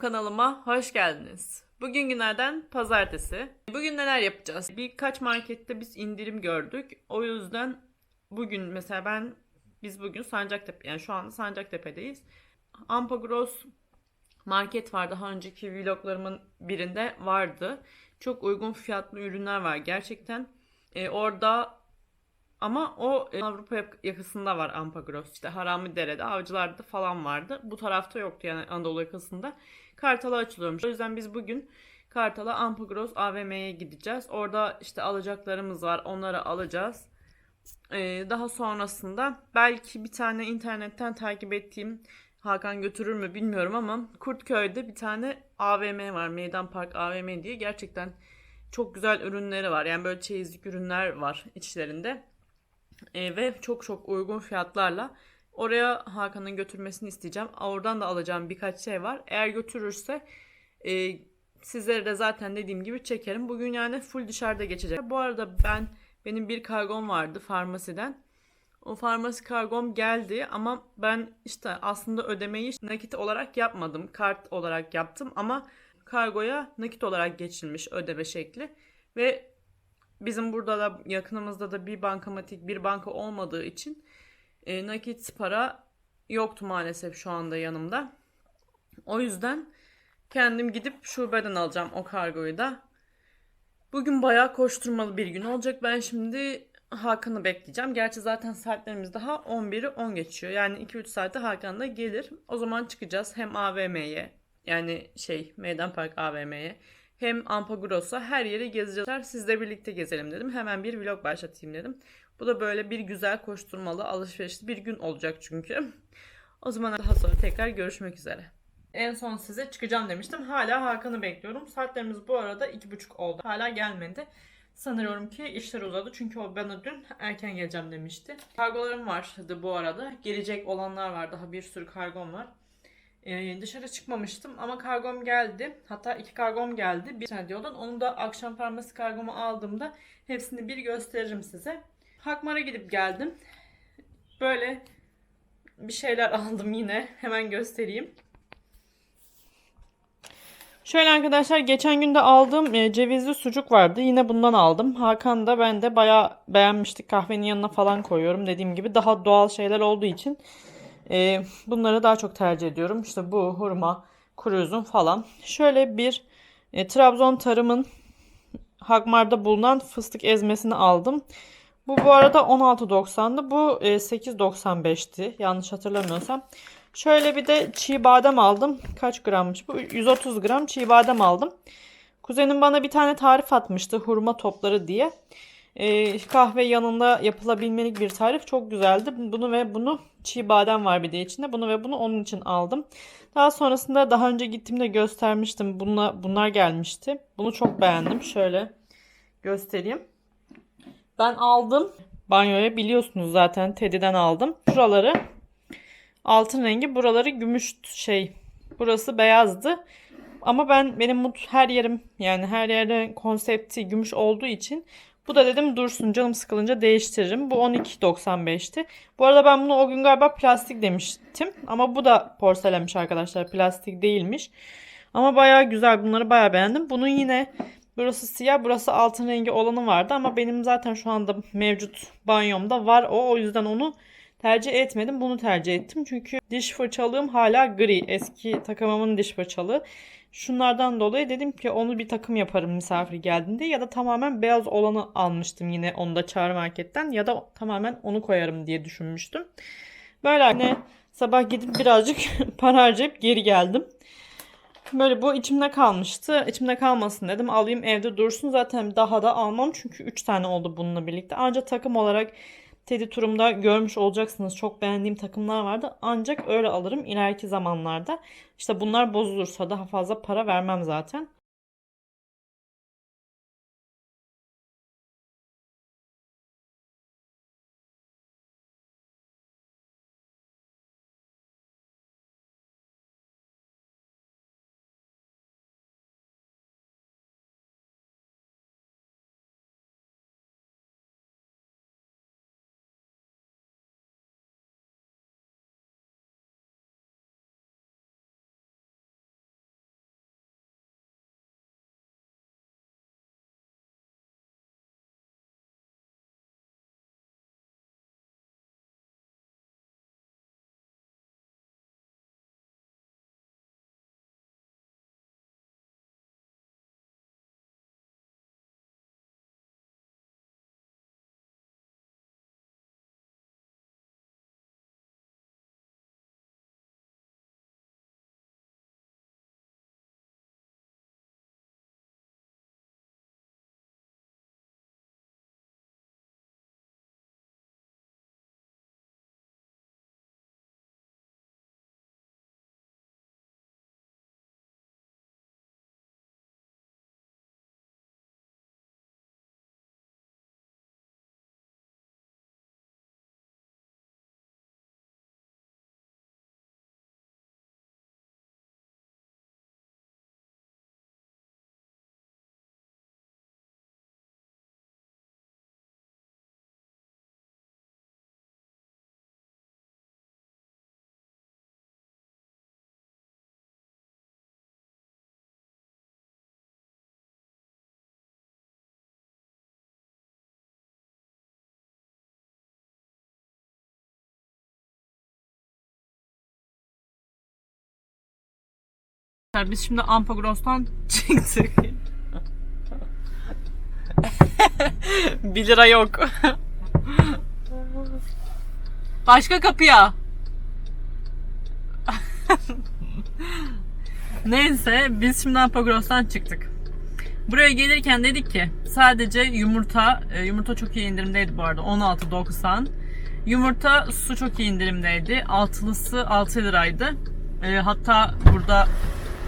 Kanalıma hoş geldiniz. Bugün günlerden pazartesi. Bugün neler yapacağız? Birkaç markette biz indirim gördük. O yüzden bugün mesela ben biz bugün Sancaktepe yani şu anda Sancaktepe'deyiz. Ampagros market var. Daha önceki vloglarımın birinde vardı. Çok uygun fiyatlı ürünler var gerçekten. Ee, orada ama o e, Avrupa yak- yakasında var Ampagros. İşte Haramidere'de, Avcılar'da falan vardı. Bu tarafta yoktu yani Anadolu yakasında. Kartal'a açılıyormuş. O yüzden biz bugün Kartal'a Ampagros AVM'ye gideceğiz. Orada işte alacaklarımız var. Onları alacağız. Ee, daha sonrasında belki bir tane internetten takip ettiğim Hakan götürür mü bilmiyorum ama Kurtköy'de bir tane AVM var. Meydan Park AVM diye. Gerçekten çok güzel ürünleri var. Yani böyle çeyizlik ürünler var içlerinde. E, ve çok çok uygun fiyatlarla oraya Hakan'ın götürmesini isteyeceğim. Oradan da alacağım birkaç şey var. Eğer götürürse e, sizlere de zaten dediğim gibi çekerim. Bugün yani full dışarıda geçecek. Bu arada ben benim bir kargom vardı farmasiden. O farmasi kargom geldi ama ben işte aslında ödemeyi nakit olarak yapmadım. Kart olarak yaptım ama kargoya nakit olarak geçilmiş ödeme şekli. Ve bizim burada da yakınımızda da bir bankamatik bir banka olmadığı için e, nakit para yoktu maalesef şu anda yanımda. O yüzden kendim gidip şubeden alacağım o kargoyu da. Bugün bayağı koşturmalı bir gün olacak. Ben şimdi Hakan'ı bekleyeceğim. Gerçi zaten saatlerimiz daha 11'i 10 geçiyor. Yani 2-3 saatte Hakan da gelir. O zaman çıkacağız hem AVM'ye yani şey Meydan Park AVM'ye hem Ampagoros'a her yeri gezeceğiz. Sizle birlikte gezelim dedim. Hemen bir vlog başlatayım dedim. Bu da böyle bir güzel koşturmalı alışverişli bir gün olacak çünkü. O zaman daha sonra tekrar görüşmek üzere. En son size çıkacağım demiştim. Hala Hakan'ı bekliyorum. Saatlerimiz bu arada iki buçuk oldu. Hala gelmedi. Sanıyorum ki işler uzadı. Çünkü o bana dün erken geleceğim demişti. Kargolarım vardı bu arada. Gelecek olanlar var. Daha bir sürü kargom var. Ee, dışarı çıkmamıştım ama kargom geldi. Hatta iki kargom geldi. Bir tane yoldan. Onu da akşam farmasi kargomu aldığımda hepsini bir gösteririm size. Hakmar'a gidip geldim. Böyle bir şeyler aldım yine. Hemen göstereyim. Şöyle arkadaşlar geçen günde aldığım e, cevizli sucuk vardı. Yine bundan aldım. Hakan da ben de bayağı beğenmiştik. Kahvenin yanına falan koyuyorum. Dediğim gibi daha doğal şeyler olduğu için e, bunları daha çok tercih ediyorum. İşte bu hurma, kuru üzüm falan. Şöyle bir e, Trabzon Tarım'ın Hakmar'da bulunan fıstık ezmesini aldım. Bu bu arada 16.90'dı. Bu e, 8.95'ti. Yanlış hatırlamıyorsam. Şöyle bir de çiğ badem aldım. Kaç grammış bu? 130 gram çiğ badem aldım. Kuzenim bana bir tane tarif atmıştı. Hurma topları diye. Ee, kahve yanında yapılabilmelik bir tarif. Çok güzeldi. Bunu ve bunu çiğ badem var bir de içinde. Bunu ve bunu onun için aldım. Daha sonrasında daha önce gittiğimde göstermiştim. Bunlar, bunlar gelmişti. Bunu çok beğendim. Şöyle göstereyim. Ben aldım. Banyoya biliyorsunuz zaten Teddy'den aldım. Şuraları altın rengi. Buraları gümüş şey. Burası beyazdı. Ama ben benim mut her yerim yani her yerde konsepti gümüş olduğu için bu da dedim dursun canım sıkılınca değiştiririm. Bu 12.95'ti. Bu arada ben bunu o gün galiba plastik demiştim. Ama bu da porselenmiş arkadaşlar. Plastik değilmiş. Ama baya güzel. Bunları baya beğendim. Bunun yine burası siyah burası altın rengi olanı vardı. Ama benim zaten şu anda mevcut banyomda var o. O yüzden onu tercih etmedim. Bunu tercih ettim. Çünkü diş fırçalığım hala gri. Eski takımımın diş fırçalığı. Şunlardan dolayı dedim ki onu bir takım yaparım misafir geldiğinde ya da tamamen beyaz olanı almıştım yine onu da çağrı marketten ya da tamamen onu koyarım diye düşünmüştüm. Böyle yine sabah gidip birazcık para harcayıp geri geldim. Böyle bu içimde kalmıştı. İçimde kalmasın dedim. Alayım evde dursun. Zaten daha da almam. Çünkü 3 tane oldu bununla birlikte. Ancak takım olarak Teddy turumda görmüş olacaksınız. Çok beğendiğim takımlar vardı. Ancak öyle alırım ileriki zamanlarda. İşte bunlar bozulursa daha fazla para vermem zaten. Biz şimdi Ampagros'tan çıktık. 1 lira yok. Başka kapıya. Neyse biz şimdi Ampagros'tan çıktık. Buraya gelirken dedik ki sadece yumurta, e, yumurta çok iyi indirimdeydi bu arada 16.90. Yumurta su çok iyi indirimdeydi. Altılısı 6 liraydı. E, hatta burada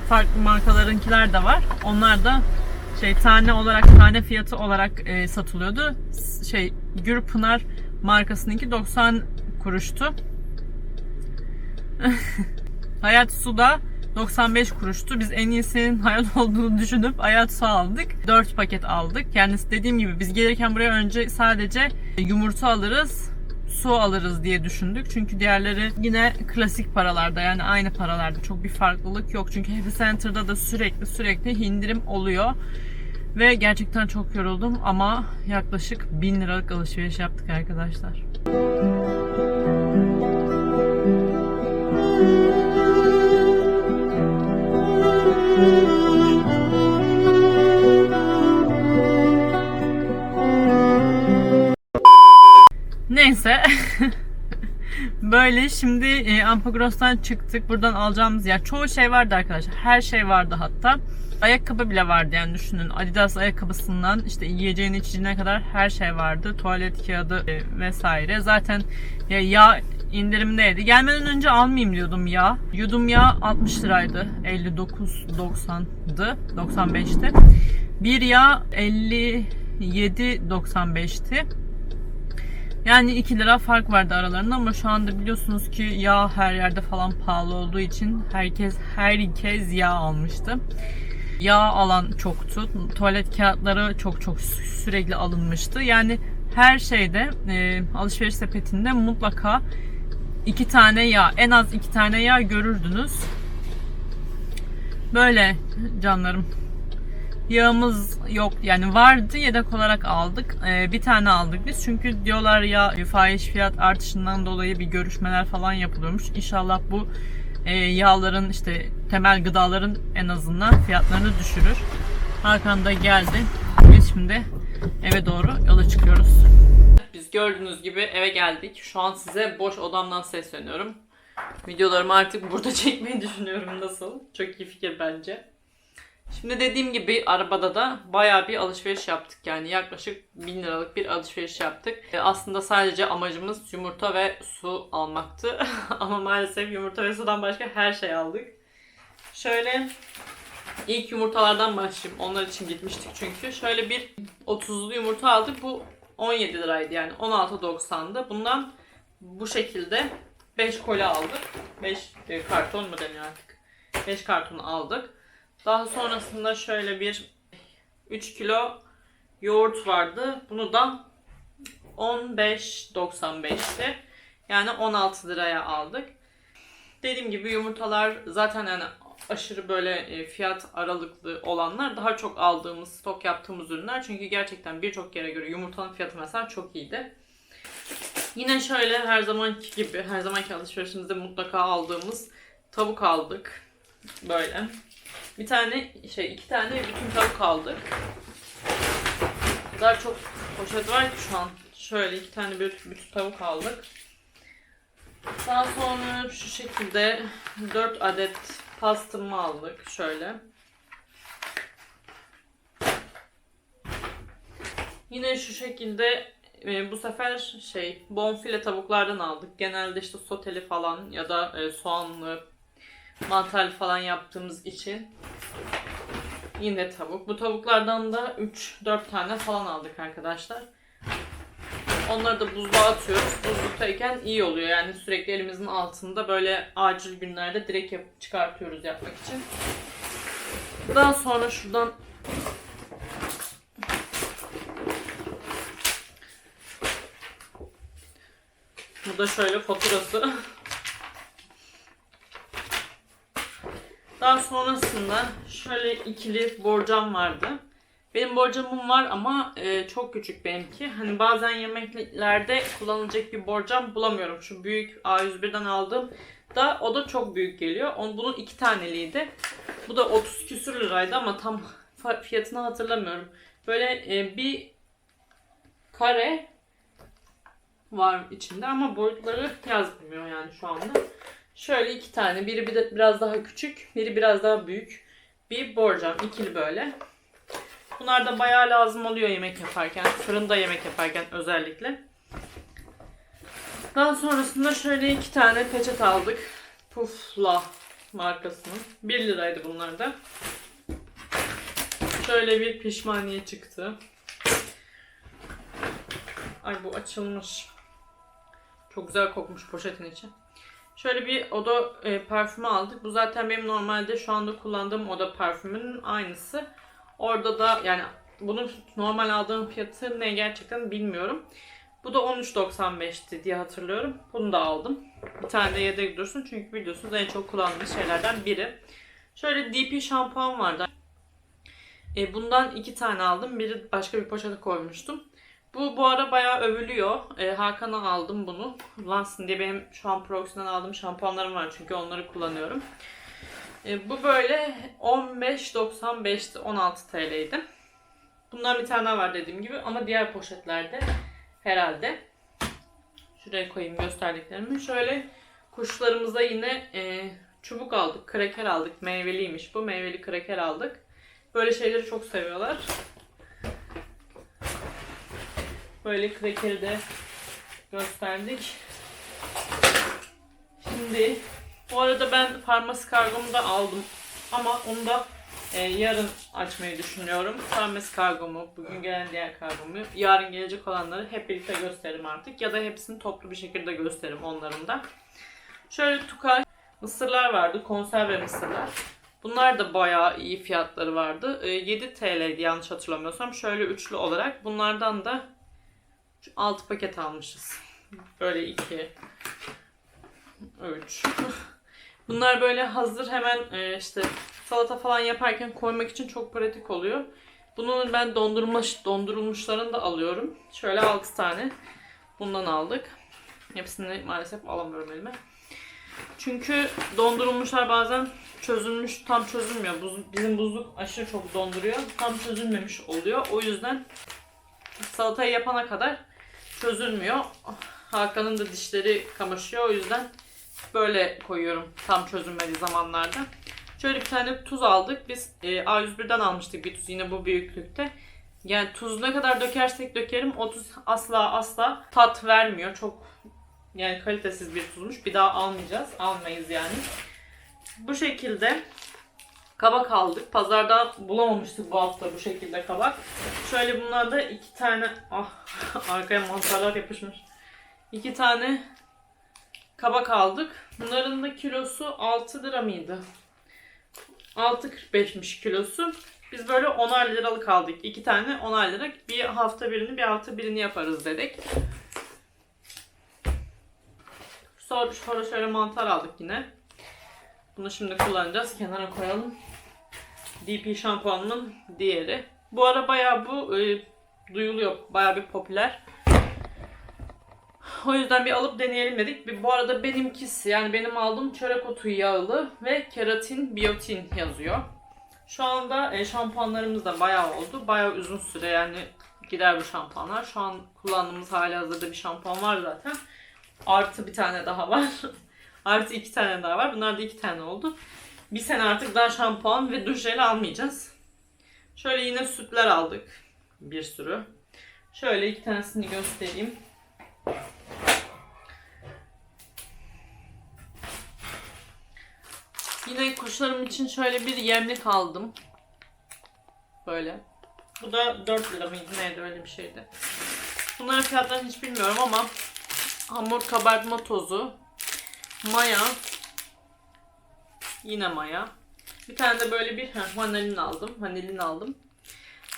farklı markalarınkiler de var. Onlar da şey tane olarak tane fiyatı olarak e, satılıyordu. Şey Gürpınar markasınınki 90 kuruştu. Hayat Su'da 95 kuruştu. Biz en iyisinin hayat olduğunu düşünüp Hayat Su aldık. 4 paket aldık. Yani dediğim gibi biz gelirken buraya önce sadece yumurta alırız, su alırız diye düşündük. Çünkü diğerleri yine klasik paralarda yani aynı paralarda. Çok bir farklılık yok. Çünkü Happy Center'da da sürekli sürekli indirim oluyor. Ve gerçekten çok yoruldum ama yaklaşık 1000 liralık alışveriş yaptık arkadaşlar. Neyse. Böyle şimdi e, Ampagros'tan çıktık. Buradan alacağımız yer çoğu şey vardı arkadaşlar. Her şey vardı hatta. Ayakkabı bile vardı yani düşünün. Adidas ayakkabısından işte yiyeceğin içeceğine kadar her şey vardı. Tuvalet kağıdı e, vesaire. Zaten ya yağ indirimdeydi. Gelmeden önce almayayım diyordum yağ. Yudum yağ 60 liraydı. 59.90'dı. 95'ti. Bir yağ 57.95'ti. Yani 2 lira fark vardı aralarında ama şu anda biliyorsunuz ki yağ her yerde falan pahalı olduğu için herkes herkes yağ almıştı. Yağ alan çoktu. Tuvalet kağıtları çok çok sü- sürekli alınmıştı. Yani her şeyde e, alışveriş sepetinde mutlaka iki tane yağ, en az iki tane yağ görürdünüz. Böyle canlarım. Yağımız yok yani vardı yedek olarak aldık. Ee, bir tane aldık biz çünkü diyorlar ya fahiş fiyat artışından dolayı bir görüşmeler falan yapılıyormuş. İnşallah bu e, yağların işte temel gıdaların en azından fiyatlarını düşürür. Hakan da geldi. Biz şimdi eve doğru yola çıkıyoruz. Biz gördüğünüz gibi eve geldik. Şu an size boş odamdan sesleniyorum. Videolarımı artık burada çekmeyi düşünüyorum. Nasıl? Çok iyi fikir bence. Şimdi dediğim gibi arabada da bayağı bir alışveriş yaptık. Yani yaklaşık 1000 liralık bir alışveriş yaptık. E, Aslında sadece amacımız yumurta ve su almaktı. Ama maalesef yumurta ve sudan başka her şey aldık. Şöyle ilk yumurtalardan başlayayım. Onlar için gitmiştik çünkü. Şöyle bir 30'lu yumurta aldık. Bu 17 liraydı yani 16.90'dı. Bundan bu şekilde 5 koli aldık. 5 karton mu deniyor artık? 5 karton aldık. Daha sonrasında şöyle bir 3 kilo yoğurt vardı. Bunu da 15.95'ti. Yani 16 liraya aldık. Dediğim gibi yumurtalar zaten yani aşırı böyle e, fiyat aralıklı olanlar daha çok aldığımız, stok yaptığımız ürünler. Çünkü gerçekten birçok yere göre yumurtanın fiyatı mesela çok iyiydi. Yine şöyle her zamanki gibi, her zamanki alışverişimizde mutlaka aldığımız tavuk aldık. Böyle. Bir tane şey iki tane bütün tavuk aldık. O kadar çok poşet var ki şu an. Şöyle iki tane bir bütün tavuk aldık. Daha sonra şu şekilde 4 adet pastırma aldık. Şöyle. Yine şu şekilde e, bu sefer şey bonfile tavuklardan aldık. Genelde işte soteli falan ya da e, soğanlı, mantarlı falan yaptığımız için yine tavuk. Bu tavuklardan da 3-4 tane falan aldık arkadaşlar. Onları da buzluğa atıyoruz. Buzluktayken iyi oluyor. Yani sürekli elimizin altında böyle acil günlerde direkt yap çıkartıyoruz yapmak için. Daha sonra şuradan Bu da şöyle faturası. Daha sonrasında şöyle ikili borcam vardı. Benim borcamım var ama e, çok küçük benimki. Hani bazen yemeklerde kullanılacak bir borcam bulamıyorum. Şu büyük A101'den aldığım da o da çok büyük geliyor. On, bunun iki taneliydi. Bu da 30 küsür liraydı ama tam fiyatını hatırlamıyorum. Böyle e, bir kare var içinde ama boyutları yazmıyor yani şu anda. Şöyle iki tane. Biri bir de biraz daha küçük, biri biraz daha büyük. Bir borcam. ikili böyle. Bunlar da bayağı lazım oluyor yemek yaparken. Fırında yemek yaparken özellikle. Daha sonrasında şöyle iki tane peçet aldık. Pufla markasının. 1 liraydı bunlar da. Şöyle bir pişmaniye çıktı. Ay bu açılmış. Çok güzel kokmuş poşetin içi. Şöyle bir oda e, parfümü aldık. Bu zaten benim normalde şu anda kullandığım oda parfümünün aynısı. Orada da yani bunun normal aldığım fiyatı ne gerçekten bilmiyorum. Bu da 13.95'ti diye hatırlıyorum. Bunu da aldım. Bir tane de yedek dursun çünkü biliyorsunuz en çok kullandığım şeylerden biri. Şöyle DP şampuan vardı. E, bundan iki tane aldım. Biri başka bir poşete koymuştum. Bu bu ara bayağı övülüyor. E, Hakan'a aldım bunu. Kullansın diye benim şu an Proxy'den aldığım şampuanlarım var çünkü onları kullanıyorum. E, bu böyle 15.95'ti 16 TL'ydi. Bundan bir tane var dediğim gibi ama diğer poşetlerde herhalde. Şuraya koyayım gösterdiklerimi. Şöyle kuşlarımıza yine e, çubuk aldık, kraker aldık. Meyveliymiş bu. Meyveli kraker aldık. Böyle şeyleri çok seviyorlar. Böyle krakeri de gösterdik. Şimdi bu arada ben farmasi kargomu da aldım. Ama onu da e, yarın açmayı düşünüyorum. Farmasi kargomu, bugün gelen diğer kargomu, yarın gelecek olanları hep birlikte gösteririm artık. Ya da hepsini toplu bir şekilde gösteririm onların da. Şöyle tukay mısırlar vardı, konserve mısırlar. Bunlar da bayağı iyi fiyatları vardı. E, 7 TL'ydi yanlış hatırlamıyorsam. Şöyle üçlü olarak. Bunlardan da 6 paket almışız. Böyle 2 3 Bunlar böyle hazır hemen e, işte salata falan yaparken koymak için çok pratik oluyor. Bunun ben dondurmuş dondurulmuşlarını da alıyorum. Şöyle 6 tane bundan aldık. Hepsini maalesef alamıyorum elime. Çünkü dondurulmuşlar bazen çözülmüş tam çözülmüyor. Bizim buzluk aşırı çok donduruyor. Tam çözülmemiş oluyor. O yüzden salatayı yapana kadar çözülmüyor. Hakan'ın da dişleri kamaşıyor. O yüzden böyle koyuyorum tam çözülmediği zamanlarda. Şöyle bir tane tuz aldık. Biz e, A101'den almıştık bir tuz yine bu büyüklükte. Yani tuz ne kadar dökersek dökerim o tuz asla asla tat vermiyor. Çok yani kalitesiz bir tuzmuş. Bir daha almayacağız. Almayız yani. Bu şekilde kabak aldık. Pazarda bulamamıştık bu hafta bu şekilde kabak. Şöyle bunlarda iki tane ah arkaya mantarlar yapışmış. İki tane kabak aldık. Bunların da kilosu 6 lira mıydı? 6.45'miş kilosu. Biz böyle 10'ar liralık aldık. İki tane 10'ar lira. Bir hafta birini bir hafta birini yaparız dedik. Sonra, şöyle mantar aldık yine. Bunu şimdi kullanacağız. Kenara koyalım. DP şampuanımın diğeri. Bu ara bayağı bu e, duyuluyor. Bayağı bir popüler. O yüzden bir alıp deneyelim dedik. Bu arada benimkisi yani benim aldığım çörek otu yağlı ve keratin, biyotin yazıyor. Şu anda e, şampuanlarımız da bayağı oldu. Bayağı uzun süre yani gider bu şampuanlar. Şu an kullandığımız hali hazırda bir şampuan var zaten. Artı bir tane daha var. Artı iki tane daha var. Bunlar da iki tane oldu. Bir sene artık daha şampuan ve duş jeli almayacağız. Şöyle yine sütler aldık. Bir sürü. Şöyle iki tanesini göstereyim. Yine kuşlarım için şöyle bir yemlik aldım. Böyle. Bu da 4 lira mıydı neydi öyle bir şeydi. Bunların fiyatlarını hiç bilmiyorum ama hamur kabartma tozu, maya, yine maya. Bir tane de böyle bir heh, vanilin aldım. Vanilin aldım.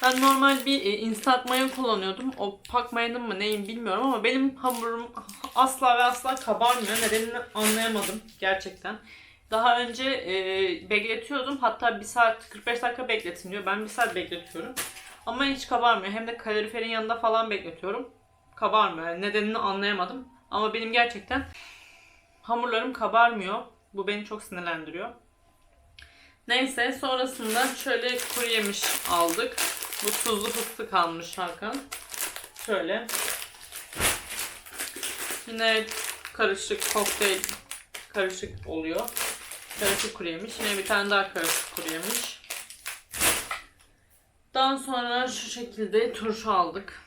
Ben normal bir e, instant maya kullanıyordum. O pak mayanın mı neyim bilmiyorum ama benim hamurum asla ve asla kabarmıyor. Nedenini anlayamadım gerçekten. Daha önce e, bekletiyordum. Hatta 1 saat 45 dakika bekletin diyor. Ben 1 saat bekletiyorum. Ama hiç kabarmıyor. Hem de kaloriferin yanında falan bekletiyorum. Kabarmıyor. Nedenini anlayamadım. Ama benim gerçekten hamurlarım kabarmıyor. Bu beni çok sinirlendiriyor. Neyse sonrasında şöyle kuru yemiş aldık. Bu tuzlu fıstık almış Hakan. Şöyle. Yine karışık kokteyl karışık oluyor. Karışık kuru yemiş. Yine bir tane daha karışık kuru yemiş. Daha sonra şu şekilde turşu aldık.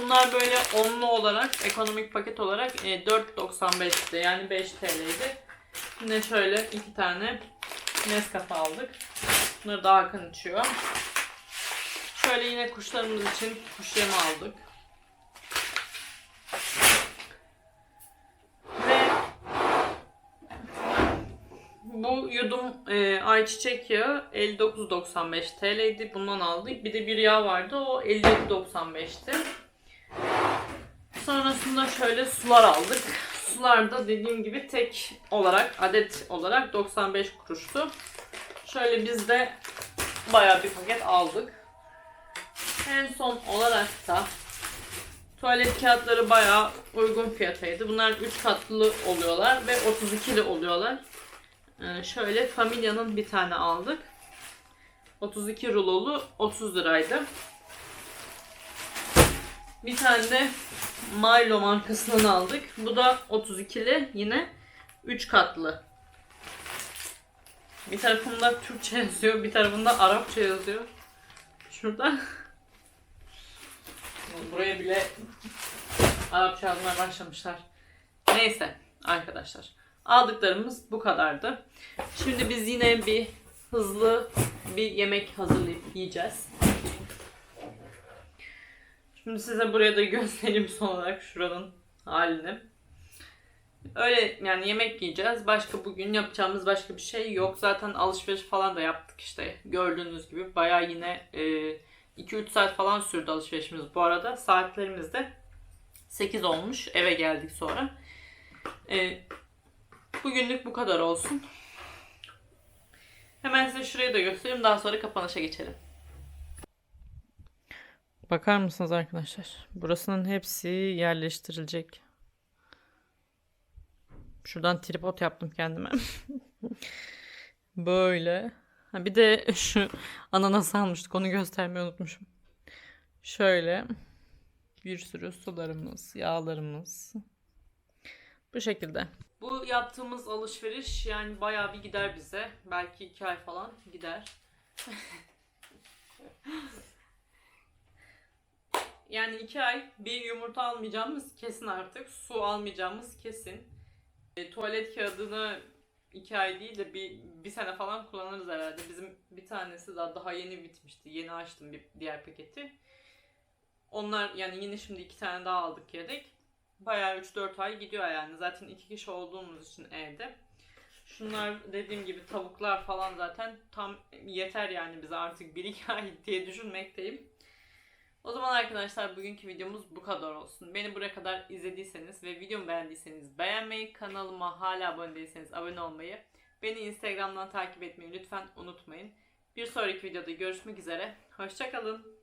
Bunlar böyle onlu olarak, ekonomik paket olarak e, 4.95'ti. Yani 5 TL'ydi. Yine şöyle iki tane Nescafe aldık. Bunları da Hakan içiyor. Şöyle yine kuşlarımız için kuş yemi aldık. Ve bu yudum e, ayçiçek yağı 59.95 TL'ydi. Bundan aldık. Bir de bir yağ vardı. O 57.95'ti. Sonrasında şöyle sular aldık. Sular da dediğim gibi tek olarak, adet olarak 95 kuruştu. Şöyle biz de bayağı bir paket aldık. En son olarak da tuvalet kağıtları bayağı uygun fiyataydı. Bunlar 3 katlı oluyorlar ve 32'li oluyorlar. Ee, şöyle Familya'nın bir tane aldık. 32 rulolu 30 liraydı. Bir tane de Milo markasından aldık. Bu da 32'li yine 3 katlı. Bir tarafında Türkçe yazıyor, bir tarafında Arapça yazıyor. Şurada. Buraya bile Arapça yazmaya başlamışlar. Neyse arkadaşlar. Aldıklarımız bu kadardı. Şimdi biz yine bir hızlı bir yemek hazırlayıp yiyeceğiz. Şimdi size buraya da göstereyim son olarak şuranın halini. Öyle yani yemek yiyeceğiz. Başka bugün yapacağımız başka bir şey yok. Zaten alışveriş falan da yaptık işte. Gördüğünüz gibi bayağı yine e, 2-3 saat falan sürdü alışverişimiz bu arada. Saatlerimiz de 8 olmuş. Eve geldik sonra. E, bugünlük bu kadar olsun. Hemen size şurayı da göstereyim. Daha sonra kapanışa geçelim. Bakar mısınız arkadaşlar? Burasının hepsi yerleştirilecek. Şuradan tripod yaptım kendime. Böyle. Ha bir de şu ananas almıştık. Onu göstermeyi unutmuşum. Şöyle. Bir sürü sularımız, yağlarımız. Bu şekilde. Bu yaptığımız alışveriş yani bayağı bir gider bize. Belki iki ay falan gider. Yani iki ay bir yumurta almayacağımız kesin artık. Su almayacağımız kesin. E, tuvalet kağıdını iki ay değil de bir, bir sene falan kullanırız herhalde. Bizim bir tanesi daha, daha yeni bitmişti. Yeni açtım bir diğer paketi. Onlar yani yine şimdi iki tane daha aldık yedek. Bayağı 3-4 ay gidiyor yani. Zaten iki kişi olduğumuz için evde. Şunlar dediğim gibi tavuklar falan zaten tam yeter yani bize artık 1-2 ay diye düşünmekteyim. O zaman arkadaşlar bugünkü videomuz bu kadar olsun. Beni buraya kadar izlediyseniz ve videomu beğendiyseniz beğenmeyi, kanalıma hala abone değilseniz abone olmayı, beni Instagram'dan takip etmeyi lütfen unutmayın. Bir sonraki videoda görüşmek üzere. Hoşçakalın.